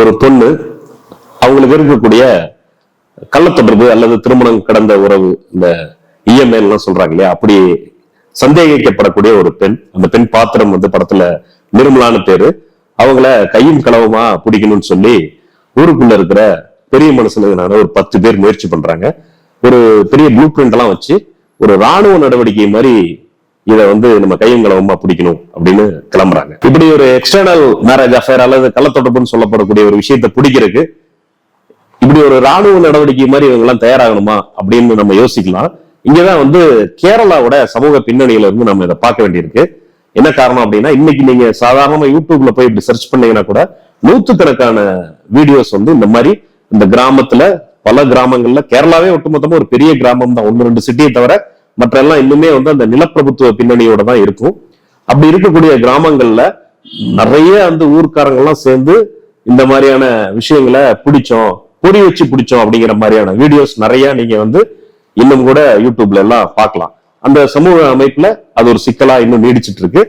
ஒரு பொண்ணு அவங்களுக்கு இருக்கக்கூடிய கள்ளத்தொடர்பு அல்லது திருமணம் கடந்த உறவு இந்த இஎம்ஐலாம் சொல்றாங்க இல்லையா? அப்படி சந்தேகிக்கப்படக்கூடிய ஒரு பெண் அந்த பெண் பாத்திரம் வந்து படத்துல நிர்மலான பேரு. அவங்கள கையும் களவுமா பிடிக்கணும்னு சொல்லி ஊருக்குள்ள இருக்கிற பெரிய மனுஷனுங்கனால ஒரு பத்து பேர் முயற்சி பண்றாங்க. ஒரு பெரிய ப்ளூ பிரிண்ட் எல்லாம் வச்சு ஒரு ராணுவ நடவடிக்கை மாதிரி இதை வந்து நம்ம கையும் கலவமா பிடிக்கணும் அப்படின்னு கிளம்புறாங்க. இப்படி ஒரு எக்ஸ்டர்னல் மேரேஜ் அஃபேர் அல்லது கள்ளத்தொடர்புன்னு சொல்லப்படக்கூடிய ஒரு விஷயத்தை பிடிக்கிறதுக்கு இப்படி ஒரு ராணுவ நடவடிக்கை மாதிரி இவங்க எல்லாம் தயாராகணுமா அப்படின்னு நம்ம யோசிக்கலாம். இங்கதான் வந்து கேரளாவோட சமூக பின்னணியில இருந்து நம்ம இதை பார்க்க வேண்டியிருக்கு. என்ன காரணம் அப்படின்னா இன்னைக்கு நீங்க சாதாரணமா யூடியூப்ல போய் இப்படி சர்ச் பண்ணீங்கன்னா கூட நூத்துக்கணக்கான வீடியோஸ் வந்து இந்த மாதிரி இந்த கிராமத்துல பல கிராமங்கள்ல கேரளாவே ஒட்டுமொத்தமா ஒரு பெரிய கிராமம் தான் ஒன்னு ரெண்டு சிட்டியை தவிர மற்ற எல்லாம் இன்னுமே வந்து அந்த நிலப்பிரபுத்துவ பின்னணியோட தான் இருக்கும். அப்படி இருக்கக்கூடிய கிராமங்கள்ல நிறைய அந்த ஊர்க்காரங்கள்லாம் சேர்ந்து இந்த மாதிரியான விஷயங்களை பிடிச்சோம் பொறி வச்சு பிடிச்சோம் அப்படிங்கிற மாதிரியான வீடியோஸ் நிறைய நீங்க வந்து இன்னும் கூட யூடியூப்ல எல்லாம் பார்க்கலாம். அந்த சமூக அமைப்புல அது ஒரு சிக்கலா இன்னும் நீடிச்சிட்டு இருக்கு.